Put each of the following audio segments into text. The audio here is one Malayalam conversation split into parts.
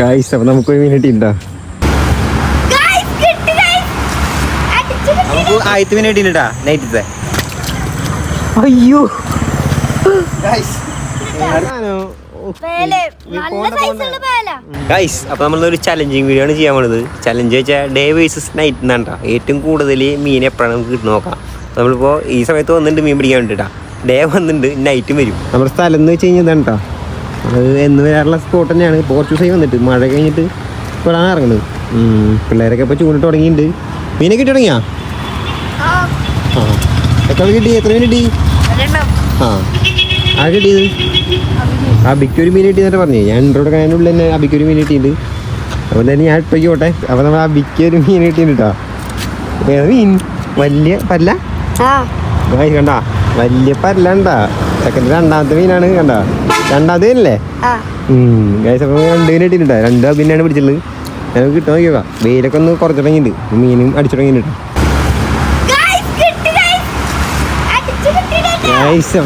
ഗായ്സ് അപ്പൊ നമുക്കൊരു. നമുക്ക് ഒരു മിനിറ്റ് നൈറ്റത്തെ അയ്യോ. ഗൈസ് അപ്പൊ നമ്മളൊരു ചലഞ്ചിങ് വീഡിയോ ആണ് ചെയ്യാൻ പോണത്. ചലഞ്ച് വെച്ചാൽ ഡേ വേഴ്സസ് നൈറ്റ് എന്നാണ്ടാ ഏറ്റവും കൂടുതൽ മീൻ എപ്പോഴാണ് നമുക്ക് കിട്ടുന്ന നോക്കാം. നമ്മളിപ്പോ ഈ സമയത്ത് വന്നിട്ടുണ്ട് മീൻ പിടിക്കാൻ വേണ്ടിട്ടാ. ഡേ വന്നിട്ടുണ്ട് നൈറ്റും വരും. നമ്മുടെ സ്ഥലം എന്ന് വെച്ച് കഴിഞ്ഞാൽ. അത് എന്ന് വരാറുള്ള സ്പോട്ട് തന്നെയാണ്. ദിവസമായി വന്നിട്ട്. മഴ കഴിഞ്ഞിട്ട് ഇപ്പോഴാണ് ഇറങ്ങുന്നത്. പിള്ളേരൊക്കെ ഇപ്പോൾ ചൂണ്ടിട്ട് തുടങ്ങിയിട്ടുണ്ട്. മീനെ കിട്ടി തുടങ്ങിയാ? ആ, ആ. എത്ര കിട്ടി? എത്ര മീൻ കിട്ടി. ആ. ആ കിട്ടിയത്? അബിക്ക് ഒരു മീൻ കിട്ടിയെന്നിട്ട് പറഞ്ഞു. ഞാൻ ഇൻട്രോഡ് കഴിഞ്ഞുള്ളിൽ തന്നെ അബിക്ക് ഒരു മീൻ കിട്ടിയിട്ടുണ്ട്. അപ്പോൾ തന്നെ ഞാൻ ഇപ്പോൾ പോട്ടെ അപ്പോൾ നമ്മൾ അബിക്ക് ഒരു മീൻ കിട്ടിയിട്ടുണ്ട് കേട്ടോ മീൻ? വലിയ പല്ല? ആ, കണ്ട. വലിയ പല്ല ഉണ്ടാ സെക്കൻഡ് രണ്ടാമത്തെ മീനാണ് കണ്ട? രണ്ടാമത്തെ മീനല്ലേ? ആ. ഗായ്സ് അപ്പോൾ രണ്ട് മീൻ കിട്ടിയിട്ടുണ്ട് രണ്ട് പിന്നെയാണ് പിടിച്ചിട്ടുള്ളത്. ഞങ്ങൾക്ക് കിട്ടാൻ നോക്കിയോക്കാം. വെയിലൊക്കെ ഒന്ന് കുറച്ച് തുടങ്ങിയിട്ടുണ്ട്. മീനും അടിച്ചു തുടങ്ങിയിട്ടുണ്ട്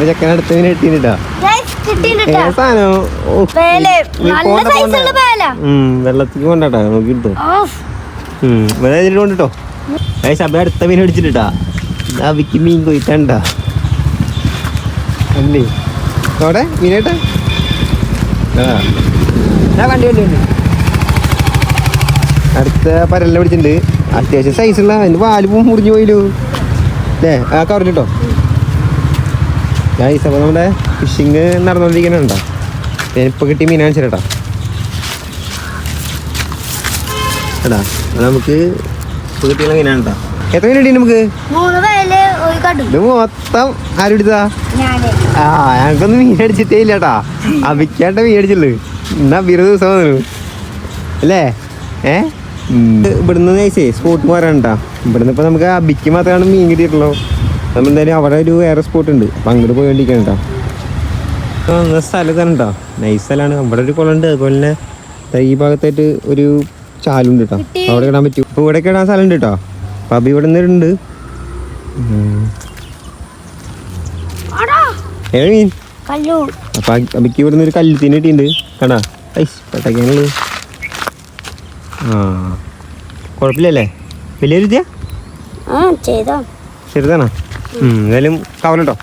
ചെക്കൻ അടുത്ത മീൻ കൊണ്ടാട്ടാ നമുക്ക് കിട്ടും. കൊണ്ടിട്ടോ ഏ ശബ അടുത്ത മീൻ അടിച്ചിട്ടാ വിക്കി മീൻ കൊയ്ത്തണ്ട അല്ലേ? അവിടെ? മീനേട്ടാ? ഞാൻ അടുത്ത പരലിനെ പിടിച്ചിട്ടുണ്ട്. അത്യാവശ്യം സൈസുള്ള അതിന്റെ പാൽ പൂ മുറിഞ്ഞു പോയില്ലോ. അല്ലേ ആ കവറിലിട്ടോ ഗൈസ് സമയം നമ്മുടെ ഫിഷിങ് നടന്നുകൊണ്ടിരിക്കുന്നുണ്ടോ ഞാനിപ്പോൾ കിട്ടി മീനാണ് ചേട്ടാ എടാ നമുക്ക് ഇപ്പോൾ കിട്ടിയുള്ള മീനാണ് കേട്ടോ. എത്ര മീൻ കിട്ടി നമുക്ക്? ഇത് മൊത്തം ഞാൻ. ആ ഞങ്ങൾക്കൊന്നും മീൻ അടിച്ചിട്ടേ ഇല്ലാട്ടാ അബിക്കാണ്ട മീൻ അടിച്ചുള്ളു എന്നാ ബിരു ദിവസം വന്നു. അല്ലേ? ഏ? ഇവിടുന്ന് നൈസേ സ്പോട്ട് മാറാണ്ടാ ഇവിടുന്ന് ഇപ്പൊ നമുക്ക് അബിക്ക് മാത്രമാണ് മീൻ കിട്ടിയിട്ടുള്ളൂ. നമ്മൾ എന്തായാലും അവിടെ ഒരു വേറെ സ്പോട്ട് ഉണ്ട്. അപ്പൊ അങ്ങോട്ട് പോയിക്കൊണ്ടിരിക്കണം കേട്ടോ ആ സ്ഥലം തന്നെ കേട്ടോ നൈസ് സ്ഥലമാണ് അവിടെ ഒരു കുളം ഉണ്ട്. അതുപോലെ തന്നെ ഈ ഭാഗത്തായിട്ട് ഒരു ചാലുണ്ട് കേട്ടോ. അവിടെ ഇടാൻ പറ്റും. ഇപ്പൊ ഇവിടെ ഇടാൻ സ്ഥലം ഉണ്ട് കേട്ടോ അപ്പൊ അബി ഇവിടെ നിന്നുണ്ട് അപ്പൊ ഇവിടുന്ന് ഒരു കല്ലുത്തിന് കിട്ടിയിട്ടുണ്ട്. കണ്ടാ? ഐസ് പെട്ടക്കാനുള്ളത് ആ. കുഴപ്പമില്ലല്ലേ? വലിയ രുചിയാ ചെറുതാണോ? എന്തായാലും കവലട്ടോ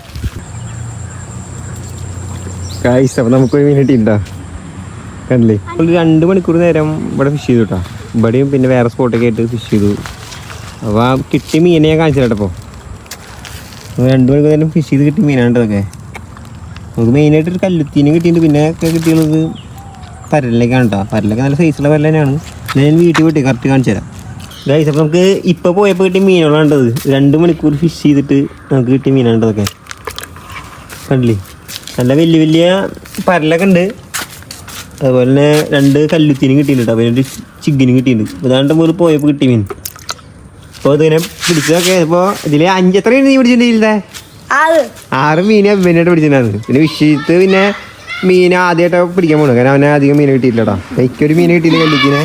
കായ്സ് അപ്പൊ നമുക്കൊരു മീൻ കിട്ടിയിട്ടുണ്ടോ? കണ്ടില്ലേ? നമ്മൾ രണ്ട് മണിക്കൂർ നേരം ഇവിടെ ഫിഷ് ചെയ്തു കേട്ടോ ഇവിടെയും പിന്നെ വേറെ സ്പോട്ടൊക്കെ ആയിട്ട് ഫിഷ് ചെയ്തു. അപ്പോൾ ആ കിട്ടിയ മീനെ ഞാൻ കാണിച്ചു കേട്ടോ രണ്ട് മണിക്കൂർ നേരം ഫിഷ് ചെയ്ത് കിട്ടിയ മീനാണ് ഇതൊക്കെ. നമുക്ക് മെയിനായിട്ട് ഒരു കല്ലുത്തീനും കിട്ടിയിട്ടുണ്ട്. പിന്നെ ഒക്കെ കിട്ടിയുള്ളത് പരലിലേക്കാണ് കേട്ടോ പരലൊക്കെ നല്ല സൈസുള്ള പരൽ തന്നെയാണ്. ഞാൻ വീട്ടിൽ പോയിട്ട് കറക്റ്റ് കാണിച്ചു തരാം. ഗൈസ് അപ്പോൾ നമുക്ക് ഇപ്പോൾ പോയപ്പോൾ കിട്ടിയ മീനുകളാണ് കണ്ടത്. രണ്ട് മണിക്കൂർ ഫിഷ് ചെയ്തിട്ട് നമുക്ക് കിട്ടിയ മീനാണ്ടതൊക്കെ കണ്ടില്ലേ? നല്ല വലിയ വലിയ പരലൊക്കെ ഉണ്ട്. അതുപോലെ തന്നെ രണ്ട് കല്ലുത്തീനും കിട്ടിയിട്ടുണ്ട് പിന്നെ ഒരു ചിഗിനും കിട്ടിയിട്ടുണ്ട്. അതാണ്ട് മുതൽ പോയപ്പോൾ കിട്ടിയ മീൻ. അപ്പോൾ ഇതിനെ പിടിച്ചതൊക്കെ ഇപ്പോൾ ഇതിലെ അഞ്ച് എത്ര മീൻ നീ പിടിച്ചിട്ടുണ്ടില്ലേ ആറ്. മീൻ അഭിനയായിട്ട് പിടിച്ചിട്ടുണ്ടായിരുന്നു. പിന്നെ വിഷയത്ത് പിന്നെ മീൻ ആദ്യമായിട്ട് പിടിക്കാൻ പോണു കാരണം അവനെ അധികം മീൻ കിട്ടിയില്ലടാ എനിക്കൊരു മീൻ കിട്ടിയില്ല കല്ലിക്കിനെ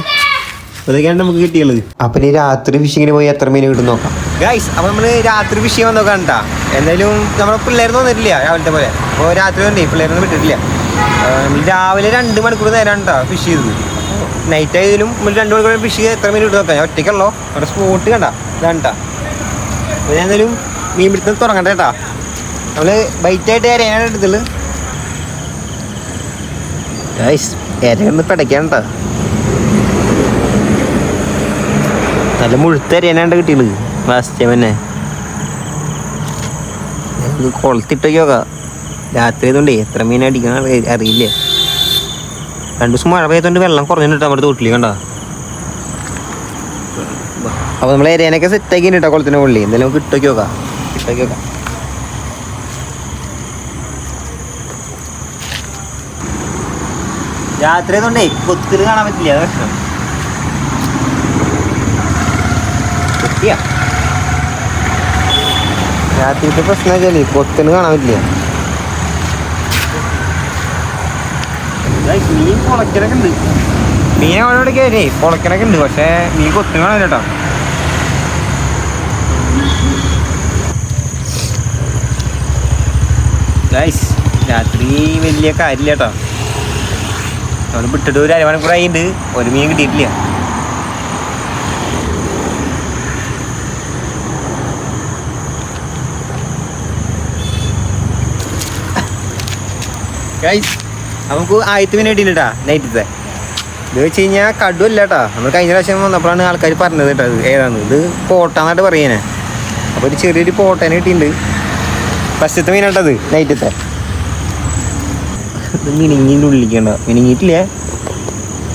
അതൊക്കെയാണ് നമുക്ക് കിട്ടിയുള്ളത്. അപ്പൊ ഇനി രാത്രി ഫിഷിങ്ങിന് പോയി എത്ര മീൻ കിട്ടും നോക്കാം. ഗൈസ് അപ്പൊ നമ്മൾ രാത്രി ഫിഷ് ചെയ്യാൻ നോക്കാം കേട്ടാ എന്തായാലും നമ്മളെ പിള്ളേർ തോന്നിട്ടില്ല രാവിലത്തെ പോലെ. അപ്പോൾ രാത്രി വന്നേ പിള്ളേരൊന്നും വിട്ടിട്ടില്ല. ആ, നമ്മൾ രാവിലെ രണ്ട് മണിക്കൂർ നേരം കേട്ടോ ഫിഷ് ചെയ്തത്. നൈറ്റ് ആയതിലും ഒരു രണ്ട് മണിക്കൂർ ഫിഷ് എത്ര മീൻ കിട്ടും നോക്കാം ഞാൻ ഒറ്റയ്ക്കുള്ളൂ അവിടെ സ്പോട്ട് കണ്ട. കേട്ടാ അപ്പോൾ ഞാൻ എന്തായാലും മീൻ പിടുത്തം തുടങ്ങട്ടെ കേട്ടാ നമ്മൾ ബൈറ്റായിട്ട് ഇരയാണ് എടുത്തുള്ളു ഇരയൊന്ന് ഇരയൊന്ന് കേട്ടാ നല്ല മുഴുത്ത ഇരയാനാണ്ട് ലാസ്റ്റ് ടൈം തന്നെ. നോക്കാം. രാത്രി ആയതുകൊണ്ടേ എത്ര മീൻ അടിക്കണം അറിയില്ല. രണ്ടു ദിവസം മഴ പെയ്തോണ്ട് വെള്ളം കുറഞ്ഞിട്ട് നമ്മുടെ തോട്ടിൽ കണ്ട? അപ്പൊ നമ്മൾ ഏരിയനൊക്കെ സെറ്റ് ആക്കി കേട്ടോ കുളത്തിന്റെ മുകളിൽ എന്തായാലും നമുക്ക് ഇട്ടൊക്കെ നോക്കാം. ഇട്ടൊക്കെ നോക്കാം. രാത്രി ആയതുകൊണ്ടേ കൊത്തിൽ കാണാൻ പറ്റില്ല അതാ പ്രശ്നം. രാത്രിത്തെ പ്രശ്നം വെച്ചാൽ കൊത്തിന് കാണാൻ പറ്റില്ല. മീൻ പൊളക്കലൊക്കെ ഉണ്ട്. മീൻ അവിടെ കയറി പൊളക്കലൊക്കെ ഉണ്ട്. പക്ഷേ മീൻ കൊത്തിന് കാണാൻ കേട്ടോ രാത്രി വലിയ കാര്യമില്ല കേട്ടോ. നമ്മൾ വിട്ടിട്ട് ഒരു അരമണിക്കൂർ ആയിട്ടുണ്ട്. ഒരു മീൻ കിട്ടിയിട്ടില്ല. ഗൈസ് നമുക്ക് ആയിരത്തി മീൻ കിട്ടിയിട്ടാ നൈറ്റത്തെ ഇത് വെച്ച് കഴിഞ്ഞാൽ കടുവല്ല കേട്ടോ നമ്മൾ കഴിഞ്ഞ പ്രാവശ്യം വന്നപ്പോഴാണ് ആൾക്കാർ പറഞ്ഞത് കേട്ടോ ഇത് ഏതാണ് ഇത് പോട്ടാന്നായിട്ട് പറയുന്നത് അപ്പോൾ ഒരു ചെറിയൊരു പോട്ടേനെ കിട്ടിയിട്ടുണ്ട്. ഫസ്റ്റത്തെ മീനാട്ടത് നൈറ്റത്തെ ഇത് മിനിങ്ങിന്റെ ഉള്ളിലേക്കുണ്ടോ മിനിങ്ങിയിട്ടില്ലേ?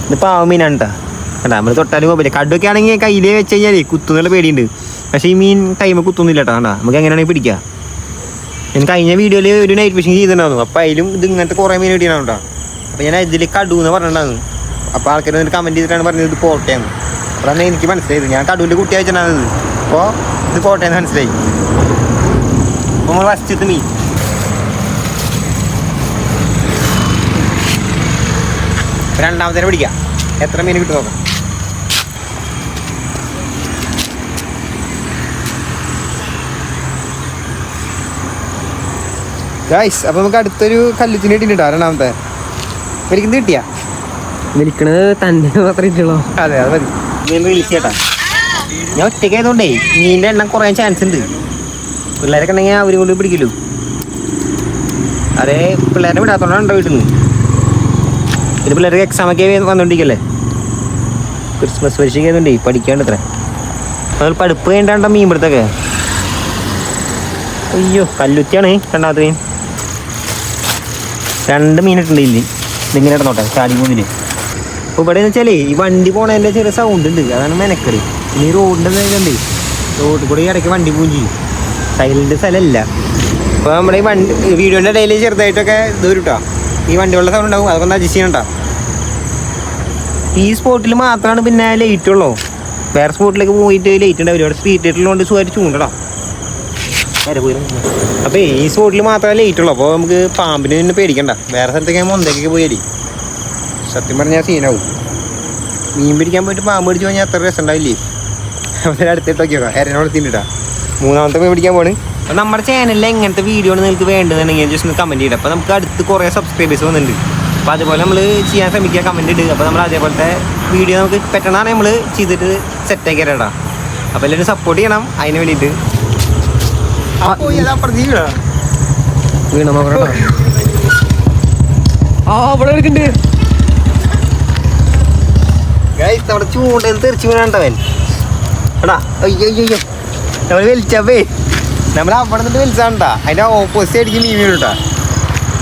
ഇത് പാവ മീനാണ് കേട്ടോ. കേട്ടോ നമ്മൾ തൊട്ടാലും കുഴപ്പമില്ല. കടുവൊക്കെ ആണെങ്കിൽ കയ്യിലേ വെച്ച് കഴിഞ്ഞാൽ കുത്തുന്നുള്ള പേടിയുണ്ട്. പക്ഷേ ഈ മീൻ ടൈമ് കുത്തുന്നില്ല കേട്ടോ കേട്ടോ നമുക്ക് എങ്ങനെയാണെങ്കിൽ പിടിക്കാം. ഞാൻ കഴിഞ്ഞ വീഡിയോയിൽ ഒരു നൈറ്റ് ഫിഷിങ് ചെയ്തിട്ടുണ്ടായിരുന്നു. അപ്പോൾ അതിലും ഇത് ഇങ്ങനത്തെ കുറേ മീൻ കിട്ടിയാണ് കേട്ടോ അപ്പോൾ ഞാൻ ഇതിൽ കടു എന്ന് പറഞ്ഞിട്ടുണ്ടായിരുന്നു. അപ്പോൾ ആൾക്കാർ എന്നിട്ട് കമന്റ് ചെയ്തിട്ടാണ് പറഞ്ഞത് ഇത് പോട്ടയെന്ന് അതാണ് എനിക്ക് മനസ്സിലായത്. ഞാൻ കടുവിന്റെ കുട്ടി അയച്ചിട്ടുണ്ടായിരുന്നത് അപ്പോൾ ഇത് പോട്ടയെന്ന് മനസ്സിലായി. അപ്പോൾ നമ്മൾ ഫസ്റ്റത്തെ മീൻ. രണ്ടാമത്തേനെ പിടിക്കാം? എത്ര മീൻ കിട്ടും നോക്കാം. ഗായ്സ് അപ്പോൾ നമുക്ക് അടുത്തൊരു കല്ലുത്തിന് കിട്ടിയിട്ടാ രണ്ടാമത്തെ. എനിക്ക് കിട്ടിയാ. വിളിക്കണത് തന്നെ മാത്രമേ ഇട്ടുള്ളൂ. അതെ അത് മതി. നീ ചെയ്യട്ടാ. ഞാൻ ഒറ്റയ്ക്കായതുകൊണ്ടേ നീന്റെ എണ്ണം കുറയാൻ ചാൻസ് ഉണ്ട്. പിള്ളേരൊക്കെ ഉണ്ടെങ്കിൽ അവരും കൊണ്ട് പിടിക്കലു. അതെ പിള്ളേരെ വിടാത്തോണ്ടാണ് ഉണ്ടോ വീട്ടിൽ നിന്ന് ഇത് പിള്ളേർക്ക് എക്സാം ഒക്കെ വന്നുകൊണ്ടിരിക്കല്ലേ ക്രിസ്മസ് പരീക്ഷ ആയതുകൊണ്ടേ പഠിക്കാണ്ട് ഇത്ര. അത് പഠിപ്പ് കഴിഞ്ഞിട്ടാണ്ടോ മീൻ പിടുത്തൊക്കെ. അയ്യോ കല്ലുത്തിയാണ് രണ്ടാമത്തെ മീൻ. രണ്ട് മീൻ ഇട്ടുണ്ട് ഇല്ലേ ഇതിങ്ങനെ ഇടന്നോട്ടെ ചാടി മൂന്നിന് അപ്പോൾ ഇവിടെ എന്ന് വെച്ചാലേ ഈ വണ്ടി പോണതിന്റെ ചെറിയ സൗണ്ട് ഉണ്ട്. അതാണ് മെനക്കട്. ഇനി റോഡിന്റെ ഇതുണ്ട് റോഡിൽ കൂടെ ഇടയ്ക്ക് വണ്ടി പോവും ചെയ്യും. സൈലന്റ് സ്ഥലമല്ല അപ്പോൾ നമ്മുടെ ഈ വണ്ടി വീഡിയോന്റെ ഇടയിൽ ചെറുതായിട്ടൊക്കെ ഇത് ഈ വണ്ടികളുടെ സൗണ്ട് ഉണ്ടാവും. അതൊക്കെ ഒന്ന് അഡ്ജസ്റ്റ് ചെയ്യണം. ഈ സ്പോട്ടിൽ മാത്രമാണ് പിന്നെ ലൈറ്റ് ഉള്ളൂ. വേറെ സ്പോട്ടിലേക്ക് പോയിട്ട് ലൈറ്റ് ഉണ്ടാവില്ല. ഇവിടെ സ്ട്രീറ്റ് ലൈറ്റുള്ളതുകൊണ്ട് സുഖമായിട്ട് ചൂണ്ടടാ അപ്പോൾ ഈ സ്പോട്ടിൽ മാത്രമേ ലേറ്റ് ഉള്ളൂ. അപ്പോൾ നമുക്ക് പാമ്പിന് പിന്നെ പേടിക്കണ്ട. വേറെ സ്ഥലത്തേക്ക് മൊന്തേക്കൊക്കെ പോയി സത്യം പറഞ്ഞാൽ സീനാവും മീൻ പിടിക്കാൻ പോയിട്ട് പാമ്പ് പിടിച്ചു കഴിഞ്ഞാൽ അത്ര രസം ഉണ്ടാവില്ലേ അവരെ അടുത്തിട്ട് നോക്കിയോ എരനെ വളർത്തിയിട്ടാ മൂന്നാമത്തെ മീൻ പിടിക്കാൻ പോണ് അപ്പോൾ നമ്മുടെ ചാനലിൽ എങ്ങനത്തെ വീഡിയോ ആണ് നിങ്ങൾക്ക് വേണ്ടതെന്നുണ്ടെങ്കിൽ ജസ്റ്റ് ഒന്ന് കമന്റ് ചെയ്യണം അപ്പോൾ നമുക്ക് അടുത്ത് കുറേ സബ്സ്ക്രൈബേഴ്സ് വന്നിട്ടുണ്ട്. അപ്പോൾ അതുപോലെ നമ്മൾ ചെയ്യാൻ ശ്രമിക്കുക കമന്റ് ഇടുക അപ്പോൾ നമ്മൾ അതേപോലത്തെ വീഡിയോ നമുക്ക് പറ്റണതാണ് നമ്മൾ ചെയ്തിട്ട് സെറ്റാക്കി തരാം അപ്പോൾ എല്ലാവരും സപ്പോർട്ട് ചെയ്യണം. അതിന് വേണ്ടിയിട്ട് അപ്പോൾ ഇത് അപ്പുറത്ത് വീടാ വീണ? നോക്കട്ടോ ആ അവിടെ എടുക്കുന്നുണ്ട് അവിടെ ചൂണ്ടയിൽ തെറിച്ച് വീണാണ്ടവൻ എടാ അയ്യോ അയ്യോ നമ്മൾ വലിച്ചപ്പേ നമ്മൾ അവിടെ നിന്നിട്ട് വലിച്ചാണ്ടാ? അതിന്റെ ഓപ്പോസിറ്റ് അടിക്കും മീൻ വീണുട്ടാ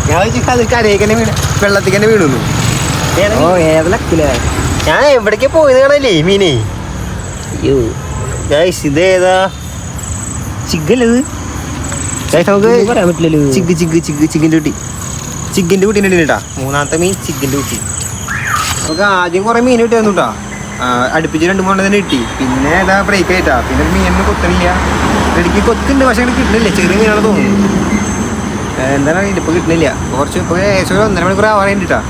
ഞാൻ വെച്ചിട്ട് അത് തന്നെ വീണ് വെള്ളത്തിൽ തന്നെ വീണു ഞാൻ എവിടേക്ക് പോയത് കാണല്ലേ മീനെ? അയ്യോ. ഇതേതാ? ഇത് ഏതാ ചിഗല്ലത് ഗൈസ് നമുക്ക് ഇത് പറയാൻ പറ്റില്ലല്ലോ. ചിഗ് ചിഗ് ചിഗ് ചിഗിന്റെ കുട്ടി. ചിഗിന്റെ കുട്ടീന്റെ ഇടയിട്ടാ മൂന്നാമത്തെ മീൻ ചിഗിന്റെ കുട്ടി. നമുക്ക് ആദ്യം കുറേ മീൻ കിട്ടിയായിരുന്നു കേട്ടോ. അടുപ്പിച്ച് രണ്ട് മൂന്നെണ്ണം തന്നെ കിട്ടി. പിന്നെ ഇതാ ബ്രേക്ക് ആയിട്ടാ. പിന്നെ മീനൊന്നും കൊത്തണില്ല. ഇടയ്ക്ക് കൊത്തുണ്ട് പക്ഷെ അങ്ങനെ കിട്ടുന്നില്ല ചെറിയ മീനാണ് തോന്നുന്നു. എന്താണ് അറിയില്ല കിട്ടണില്ല. കുറച്ച് ഇപ്പോൾ ഏകദേശം ഒന്നര മണിക്കൂർ ആവാറുണ്ട് കേട്ടോ.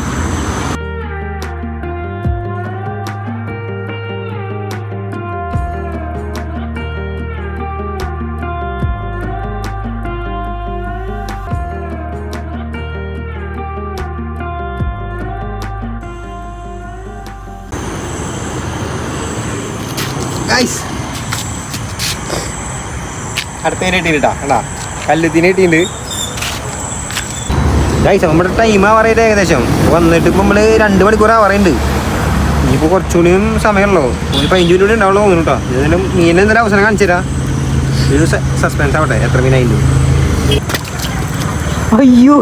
ഗൈസ് അടുത്തതിനെ കിട്ടിയിട്ടാ കണ്ടാ? കല്ലുത്തിന് ഇട്ടിട്ടുണ്ട്. ഗൈസ് നമ്മുടെ ടൈമാ പറയട്ടെ ഏകദേശം. വന്നിട്ട് ഇപ്പം നമ്മൾ രണ്ട് മണിക്കൂർ പറയുന്നുണ്ട് ഇനിയിപ്പോൾ കുറച്ചുകൂടിയും സമയമുള്ളൂ. ഒരു പതിനഞ്ച് മിനിറ്റ് ഉണ്ടാവുള്ളൂ തോന്നുന്നു കേട്ടോ ഏതായാലും മീനെ എന്തെങ്കിലും അവസരം കാണിച്ചു തരാം. ഒരു സസ്പെൻസ് ആവട്ടെ. എത്ര മീനായിട്ട് അയ്യോ.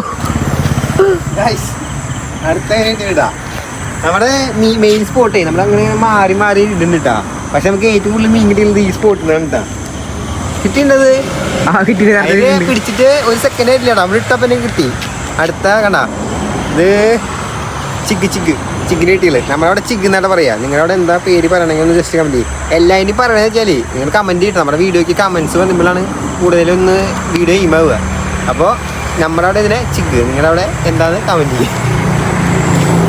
ഗൈസ് അടുത്ത നമ്മുടെ മെയിൻ സ്പോട്ടേ നമ്മൾ അങ്ങനെ മാറി മാറി ഇടുന്നുണ്ട് കേട്ടാ പക്ഷെ നമുക്ക് ഏറ്റവും കൂടുതൽ മീൻ കിട്ടിയത് ഈ സ്പോട്ടിൽ കേട്ടാ കിട്ടിണ്ടത് ആ കിട്ടി പിടിച്ചിട്ട് ഒരു സെക്കൻഡ് ആയിട്ടില്ല നമ്മൾ ഇട്ടപ്പന്നെ കിട്ടി. അടുത്ത കണ്ട. ഇത് ചിക്ക് ചിക്ക് ചിക്കിന് കിട്ടിയില്ലേ? നമ്മളവിടെ ചിക്ക് എന്നാണ് പറയാ. നിങ്ങളവിടെ എന്താ പേര് പറയണമെങ്കിൽ ഒന്ന് ജസ്റ്റ് കമന്റ് ചെയ്യും. എല്ലാവരും പറയണത് വെച്ചാൽ നിങ്ങൾ കമന്റ് കിട്ടണം നമ്മുടെ വീഡിയോക്ക് കമന്റ്സ് വന്നുമ്പോഴാണ് കൂടുതലൊന്ന് വീഡിയോ ഇമാവുക അപ്പോൾ നമ്മുടെ അവിടെ ഇതിനെ ചിഗ്. നിങ്ങളവിടെ എന്താന്ന് കമന്റ് ചെയ്യും.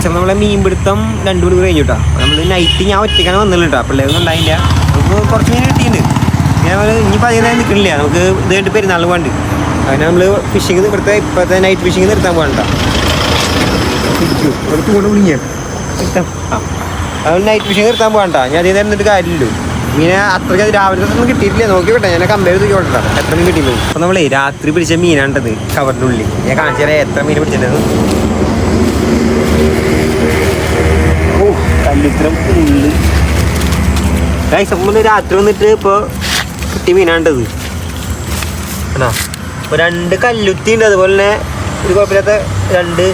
പക്ഷെ നമ്മളെ മീൻപിടുത്തം രണ്ടു മണിക്കൂർ കഴിഞ്ഞു കേട്ടോ നമ്മൾ നൈറ്റ് ഞാൻ ഒറ്റയ്ക്കാണ് വന്നില്ല കേട്ടോ പിള്ളേരൊന്നും ഉണ്ടായില്ല. നമുക്ക് കുറച്ച് മീൻ കിട്ടിയിട്ടുണ്ട്. നമ്മൾ ഇനിയിപ്പോൾ അധികം നേരം നിൽക്കണില്ല. നമുക്ക് ഇതായിട്ട് പെരുന്നാൾ പോകണ്ട് അങ്ങനെ നമ്മൾ ഫിഷിങ് ഇവിടുത്തെ ഇപ്പോഴത്തെ നൈറ്റ് ഫിഷിങ് നിർത്താൻ പോകണ്ട അതുകൊണ്ട് നൈറ്റ് ഫിഷിങ് നിർത്താൻ പോകണ്ട ഞാൻ അതേ നേരം എന്നിട്ട് കാര്യമില്ലല്ലോ. മീനെ അത്രയ്ക്ക് അത് രാവിലെ ഒന്നും കിട്ടിയിട്ടില്ല. നോക്കി വിട്ടെ. ഞാൻ കമ്പയർ ചെയ്ത് നോക്കട്ടാ എത്ര മീൻ കിട്ടിയിട്ടുണ്ട്. അപ്പോൾ നമ്മളേ രാത്രി പിടിച്ച മീനാണ്ടത് കവറിന്റെ ഉള്ളിൽ ഞാൻ കാണിച്ചു തരാം എത്ര മീൻ പിടിച്ചിട്ടുണ്ടെന്ന്. രാത്രി വന്നിട്ട് ഇപ്പോൾ കിട്ടി മീനാണ്ടത് ആണോ രണ്ട് കല്ലുത്തി ഉണ്ട്. അതുപോലെ തന്നെ ഒരു കുഴപ്പമില്ലാത്ത രണ്ട്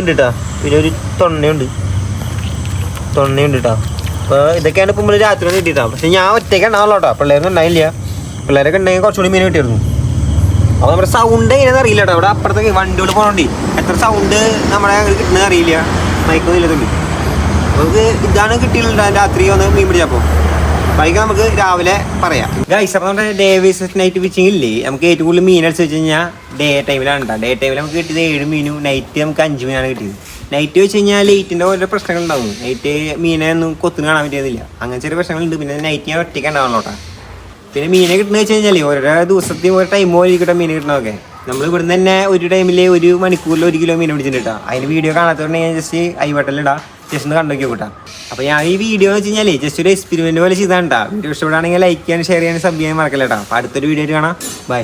ഉണ്ട് കേട്ടോ പിന്നെ ഒരു തൊണ്ണയുണ്ട്. തൊണ്ണയുണ്ട് കേട്ടോ അപ്പോൾ ഇതൊക്കെയാണ് ഇപ്പോൾ നമ്മൾ രാത്രി വന്ന് കിട്ടിയിട്ടാ പക്ഷെ ഞാൻ ഒറ്റയ്ക്ക് ഉണ്ടാവുള്ളൂ കേട്ടോ പിള്ളേരൊന്നും ഉണ്ടായില്ല. പിള്ളേരൊക്കെ ഉണ്ടെങ്കിൽ കുറച്ചുകൂടി മീൻ കിട്ടിയിരുന്നു. അപ്പോൾ നമ്മുടെ സൗണ്ട് എങ്ങനെയാണെന്ന് അറിയില്ല കേട്ടോ അവിടെ അപ്പുറത്തേക്ക് വണ്ടിയോട് പോകണോണ്ടി എത്ര സൗണ്ട് നമ്മളെ കിട്ടുന്നത് അറിയില്ല. മൈക്കൊന്നും ഇല്ലതുണ്ട് നമുക്ക് ഇതാണ് കിട്ടിയിട്ടുള്ളത്. രാത്രി വന്ന് മീൻ പിടിച്ചപ്പോൾ വൈകി നമുക്ക് രാവിലെ പറയാം. ഗൈസ് അപ്പോൾ നമ്മുടെ ഡേ വേഴ്സസ് നൈറ്റ് ഫിഷിംഗ് ഇല്ലേ? നമുക്ക് ഏറ്റവും കൂടുതൽ മീൻ അടിച്ച് വെച്ച് കഴിഞ്ഞാൽ ഡേ ടൈമിലാണ് ഉണ്ടാകും ഡേ ടൈമിൽ നമുക്ക് കിട്ടിയത് ഏഴ് മീനും നൈറ്റ് നമുക്ക് അഞ്ച് മീനാണ് കിട്ടിയത്. നൈറ്റ് വെച്ച് കഴിഞ്ഞാൽ ലൈറ്റിന്റെ ഓരോ പ്രശ്നങ്ങൾ ഉണ്ടാവും. നൈറ്റ് മീനെ ഒന്നും കൊത്തുന്ന കാണാൻ പറ്റിയതില്ല. അങ്ങനെ ചെറിയ പ്രശ്നങ്ങളുണ്ട്. പിന്നെ നൈറ്റ് ഞാൻ ഒറ്റയ്ക്ക് ഉണ്ടാവുള്ളൂ പിന്നെ മീനെ കിട്ടുന്നത് വെച്ച് കഴിഞ്ഞാൽ ഓരോ ദിവസത്തെയും ഓരോ ടൈമോ കിട്ടാൻ മീൻ കിട്ടണമൊക്കെ നമ്മൾ ഇവിടുന്ന് തന്നെ ഒരു ടൈമിൽ ഒരു മണിക്കൂറിൽ ഒരു കിലോ മീൻ പിടിച്ചിട്ടുണ്ട് കേട്ടോ അതിന് വീഡിയോ കാണാത്തതുകൊണ്ട് ഞാൻ ജസ്റ്റ് ഐ ബട്ടലിടാം ജസ്റ്റ് കണ്ടൊക്കെ കണ്ടു നോക്കിട്ടാ അപ്പോൾ ഞാൻ ഈ വീഡിയോ എന്ന് വെച്ച് കഴിഞ്ഞാൽ ജസ്റ്റ് ഒരു എക്സ്പെരിമെന്റ് പോലെ ചെയ്താണ്ടാ വീഡിയോ ഇഷ്ടപ്പെടുകയാണെങ്കിൽ ലൈക്ക് ചെയ്യാൻ ഷെയർ ചെയ്യാൻ സബ് ചെയ്യാൻ മറക്കല്ലേട്ടാ അപ്പോൾ അടുത്തൊരു വീഡിയോ കാണാം. ബൈ